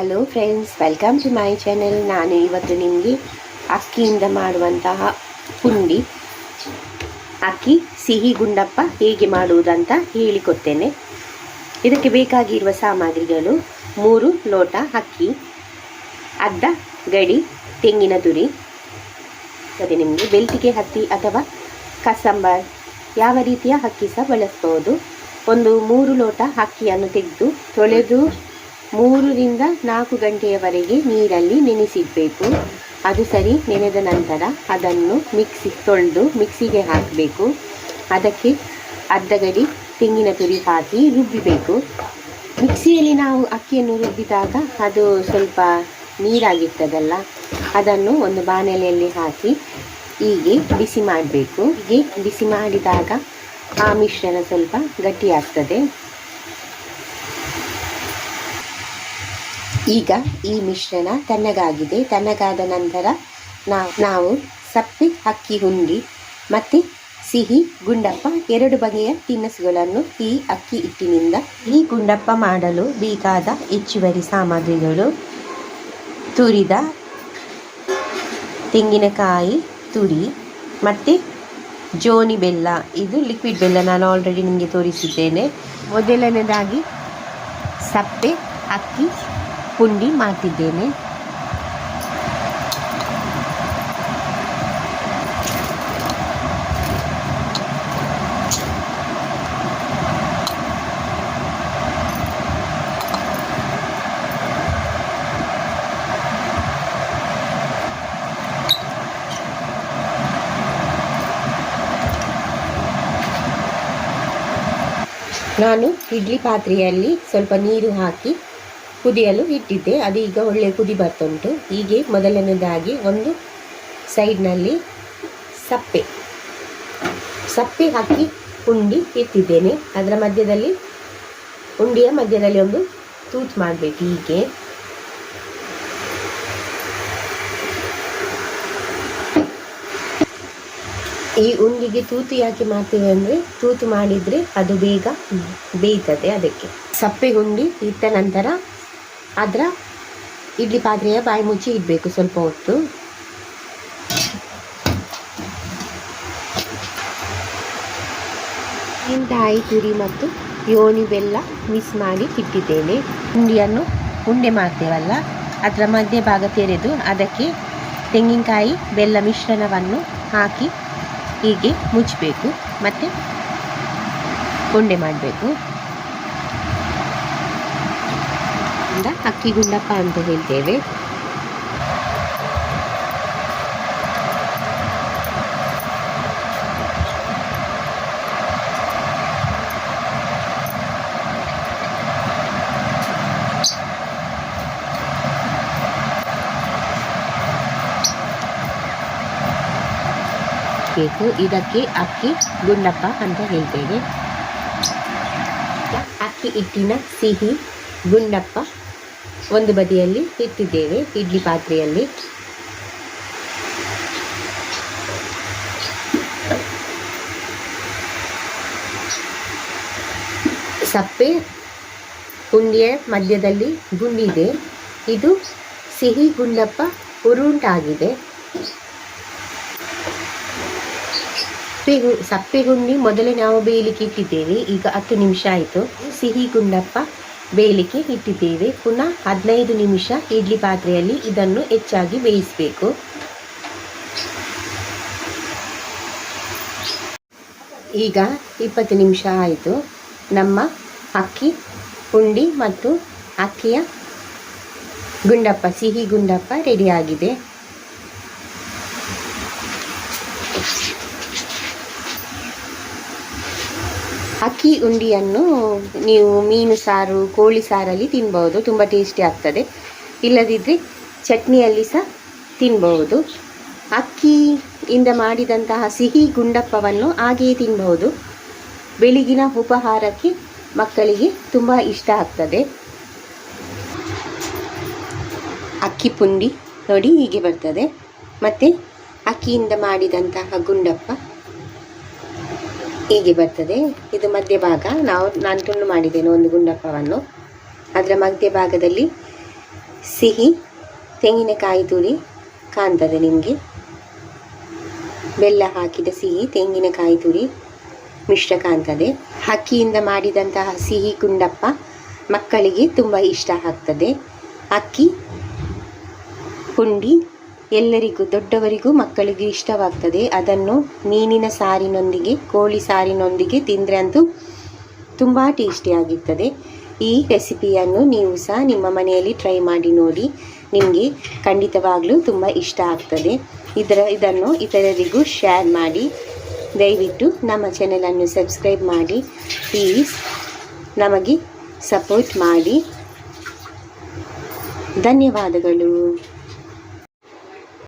Hello friends welcome to my channel ನಾನು ಇವತ್ತು ನಿಮಗೆ ಅಕ್ಕಿಯಿಂದ ಮಾಡುವಂತಹ ಪುಂಡಿ. ಅಕ್ಕಿ, ಸಿಹಿ ಗುಂಡಪ್ಪ ಹೇಗೆ ಮಾಡುವುದಂತ ಹೇಳಿಕೊಡ್ತೇನೆ. ಇದಕ್ಕೆ ಬೇಕಾಗಿರುವ ಸಾಮಗ್ರಿಗಳು ಮೂರು ಲೋಟ ಅಕ್ಕಿ, ಅರ್ಧ ಗಡಿ ತೆಂಗಿನ ತುರಿ ಅದೇ ನಿಮಗೆ ಬೆಳ್ತಿಗೆ ಹತ್ತಿ ಅಥವಾ ಕಸಂಬರ್ ಯಾವ ರೀತಿಯ ಅಕ್ಕಿ ಸಹ ಬಳಸ್ಬೋದು. ಒಂದು ಮೂರು ಲೋಟ ಅಕ್ಕಿಯನ್ನು ತೆಗೆದು ತೊಳೆದು ಮೂರರಿಂದ ನಾಲ್ಕು ಗಂಟೆಯವರೆಗೆ ನೀರಲ್ಲಿ ನೆನೆಸಿಡಬೇಕು. ಅದು ಸರಿ ನೆನೆದ ನಂತರ ಅದನ್ನು ಮಿಕ್ಸಿ ತೊಳೆದು ಮಿಕ್ಸಿಗೆ ಹಾಕಬೇಕು. ಅದಕ್ಕೆ ಅರ್ಧ ಗಡಿ ತೆಂಗಿನ ತುರಿ ಹಾಕಿ ರುಬ್ಬಿಬೇಕು. ಮಿಕ್ಸಿಯಲ್ಲಿ ನಾವು ಅಕ್ಕಿಯನ್ನು ರುಬ್ಬಿದಾಗ ಅದು ಸ್ವಲ್ಪ ನೀರಾಗಿರ್ತದಲ್ಲ, ಅದನ್ನು ಒಂದು ಬಾಣಲೆಯಲ್ಲಿ ಹಾಕಿ ಹೀಗೆ ಬಿಸಿ ಮಾಡಬೇಕು. ಹೀಗೆ ಬಿಸಿ ಮಾಡಿದಾಗ ಆ ಮಿಶ್ರಣ ಸ್ವಲ್ಪ ಗಟ್ಟಿಯಾಗ್ತದೆ. ಈಗ ಈ ಮಿಶ್ರಣ ತಣ್ಣಗಾಗಿದೆ. ತಣ್ಣಗಾದ ನಂತರ ನಾವು ನಾವು ಸಪ್ಪೆ, ಅಕ್ಕಿ ಹುಂಡಿ ಮತ್ತು ಸಿಹಿ, ಗುಂಡಪ್ಪ ಎರಡು ಬಗೆಯ ತಿನಿಸುಗಳನ್ನು ಈ ಅಕ್ಕಿ ಹಿಟ್ಟಿನಿಂದ ಈ ಗುಂಡಪ್ಪ ಮಾಡಲು ಬೇಕಾದ ಹೆಚ್ಚುವರಿ ಸಾಮಗ್ರಿಗಳು ತುರಿದ ತೆಂಗಿನಕಾಯಿ, ತುರಿ ಮತ್ತು ಜೋನಿ ಬೆಲ್ಲ. ಇದು ಲಿಕ್ವಿಡ್ ಬೆಲ್ಲ ನಾನು ಆಲ್ರೆಡಿ ನಿಮಗೆ ತೋರಿಸಿದ್ದೇನೆ. ಮೊದಲನೇದಾಗಿ ಸಪ್ಪೆ, ಅಕ್ಕಿ ಪುಂಡಿ ಮಾಡ್ತಿದ್ದೇನೆ. ನಾನು ಇಡ್ಲಿ ಪಾತ್ರೆಯಲ್ಲಿ ಸ್ವಲ್ಪ ನೀರು ಹಾಕಿ ಕುದಿಯಲು ಇಟ್ಟಿದ್ದೆ. ಅದು ಈಗ ಒಳ್ಳೆ ಕುದಿ ಉಂಟು. ಹೀಗೆ ಮೊದಲನೇದಾಗಿ ಒಂದು ಸೈಡ್ನಲ್ಲಿ ಸಪ್ಪೆ ಸಪ್ಪೆ ಹಾಕಿ ಉಂಡಿ ಇಟ್ಟಿದ್ದೇನೆ. ಅದರ ಮಧ್ಯದಲ್ಲಿ ಉಂಡಿಯ ಮಧ್ಯದಲ್ಲಿ ಒಂದು ತೂತು ಮಾಡಬೇಕು ಹೀಗೆ. ಈ ಉಂಡಿಗೆ ತೂತು ಯಾಕೆ ಮಾಡ್ತೇವೆ ಅಂದರೆ ತೂತು ಮಾಡಿದರೆ ಅದು ಬೇಗ ಬೇಯ್ತದೆ ಅದಕ್ಕೆ. ಸಪ್ಪೆ ಉಂಡಿ ಇಟ್ಟ ನಂತರ ಅದರ ಇಡ್ಲಿ ಪಾತ್ರೆಯ ಬಾಯಿ ಮುಚ್ಚಿ ಇಡಬೇಕು ಸ್ವಲ್ಪ ಹೊತ್ತು. ತೆಂಗಿನಕಾಯಿ ತುರಿ ಮತ್ತು ಯೋನಿ ಬೆಲ್ಲ ಮಿಕ್ಸ್ ಮಾಡಿ ಇಟ್ಟಿದ್ದೇನೆ ಉಂಡಿಯನ್ನು ಉಂಡೆ ಮಾಡ್ತೇವಲ್ಲ ಅದರ ಮಧ್ಯ ಭಾಗ ತೆರೆದು ಅದಕ್ಕೆ ತೆಂಗಿನಕಾಯಿ ಬೆಲ್ಲ ಮಿಶ್ರಣವನ್ನು ಹಾಕಿ ಹೀಗೆ ಮುಚ್ಚಬೇಕು. ಮತ್ತು ಉಂಡೆ ಮಾಡಬೇಕು. ಅಕ್ಕಿ ಗುಂಡಪ್ಪ ಅಂತ ಹೇಳ್ತೇವೆ. ಬೇಕು ಇದಕ್ಕೆ ಅಕ್ಕಿ ಗುಂಡಪ್ಪ ಅಂತ ಹೇಳ್ತೇವೆ. ಅಕ್ಕಿ ಹಿಟ್ಟಿನ ಸಿಹಿ ಗುಂಡಪ್ಪ. ಒಂದು ಬದಿಯಲ್ಲಿ ಇಟ್ಟಿದ್ದೇವೆ, ಇಡ್ಲಿ ಪಾತ್ರೆಯಲ್ಲಿ. ಸಪ್ಪೆ ಉಂಡಿಯ ಮಧ್ಯದಲ್ಲಿ ಗುಂಡಿದೆ. ಇದು ಸಿಹಿ ಗುಂಡಪ್ಪ ಉರುಂಟಾಗಿದೆ. ಸಪ್ಪೆ ಹುಂಡಿ ಮೊದಲೇ ನಾವು ಬೇಯಲಿಕ್ಕೆ ಇಟ್ಟಿದ್ದೇವೆ, ಈಗ ಹತ್ತು ನಿಮಿಷ ಆಯಿತು. ಸಿಹಿ ಗುಂಡಪ್ಪ ಬೇಯಲಿಕ್ಕೆ ಇಟ್ಟಿದ್ದೇವೆ. ಪುನಃ ಹದಿನೈದು ನಿಮಿಷ ಇಡ್ಲಿ ಪಾತ್ರೆಯಲ್ಲಿ ಇದನ್ನು ಹೆಚ್ಚಾಗಿ ಬೇಯಿಸಬೇಕು. ಈಗ ಇಪ್ಪತ್ತು ನಿಮಿಷ ಆಯಿತು. ನಮ್ಮ ಅಕ್ಕಿ ಹುಂಡಿ ಮತ್ತು ಅಕ್ಕಿಯ ಗುಂಡಪ್ಪ, ಸಿಹಿ ಗುಂಡಪ್ಪ ರೆಡಿಯಾಗಿದೆ ಅಕ್ಕಿ ಉಂಡಿಯನ್ನು ನೀವು ಮೀನು ಸಾರು, ಕೋಳಿ ಸಾರಲ್ಲಿ ತಿನ್ಬೋದು. ತುಂಬ ಟೇಸ್ಟಿ ಆಗ್ತದೆ. ಇಲ್ಲದಿದ್ದರೆ ಚಟ್ನಿಯಲ್ಲಿ ಸಹ ತಿನ್ಬಹುದು ಅಕ್ಕಿಯಿಂದ ಮಾಡಿದಂತಹ ಸಿಹಿ ಗುಂಡಪ್ಪವನ್ನು ಹಾಗೆಯೇ ತಿನ್ಬಹುದು ಬೆಳಗಿನ ಉಪಹಾರಕ್ಕೆ ಮಕ್ಕಳಿಗೆ ತುಂಬ ಇಷ್ಟ ಆಗ್ತದೆ. ಅಕ್ಕಿ ಪುಂಡಿ ನೋಡಿ ಹೀಗೆ ಬರ್ತದೆ. ಮತ್ತು ಅಕ್ಕಿಯಿಂದ ಮಾಡಿದಂತಹ ಗುಂಡಪ್ಪ. ಹೀಗೆ ಬರ್ತದೆ. ಇದು ಮಧ್ಯಭಾಗ ನಾವು, ನಾನು ತುಂಡು ಮಾಡಿದ್ದೇನೆ ಒಂದು ಗುಂಡಪ್ಪವನ್ನು. ಅದರ ಮಧ್ಯಭಾಗದಲ್ಲಿ ಸಿಹಿ, ತೆಂಗಿನಕಾಯಿ ತುರಿ ಕಾಣ್ತದೆ ನಿಮಗೆ. ಬೆಲ್ಲ ಹಾಕಿದ ಸಿಹಿ, ತೆಂಗಿನಕಾಯಿ ತುರಿ ಮಿಶ್ರ ಕಾಣ್ತದೆ. ಅಕ್ಕಿಯಿಂದ ಮಾಡಿದಂತಹ ಸಿಹಿ ಗುಂಡಪ್ಪ ಮಕ್ಕಳಿಗೆ ತುಂಬ ಇಷ್ಟ ಆಗ್ತದೆ. ಅಕ್ಕಿ, ಪುಂಡಿ ಎಲ್ಲರಿಗೂ, ದೊಡ್ಡವರಿಗೂ ಮಕ್ಕಳಿಗೂ ಇಷ್ಟವಾಗ್ತದೆ. ಅದನ್ನು ಮೀನಿನ ಸಾರಿನೊಂದಿಗೆ, ಕೋಳಿ ಸಾರಿನೊಂದಿಗೆ ತಿಂದರೆ ಅಂತೂ ತುಂಬ ಟೇಸ್ಟಿಯಾಗಿರ್ತದೆ ಈ ರೆಸಿಪಿಯನ್ನು ನೀವು ಸಹ ನಿಮ್ಮ ಮನೆಯಲ್ಲಿ ಟ್ರೈ ಮಾಡಿ ನೋಡಿ. ನಿಮಗೆ ಖಂಡಿತವಾಗಲೂ ತುಂಬ ಇಷ್ಟ ಆಗ್ತದೆ. ಇದರ, ಇದನ್ನು ಇತರರಿಗೂ ಶೇರ್ ಮಾಡಿ. ದಯವಿಟ್ಟು ನಮ್ಮ ಚಾನೆಲನ್ನು ಸಬ್ಸ್ಕ್ರೈಬ್ ಮಾಡಿ. ಪ್ಲೀಸ್ ನಮಗೆ ಸಪೋರ್ಟ್ ಮಾಡಿ. ಧನ್ಯವಾದಗಳು.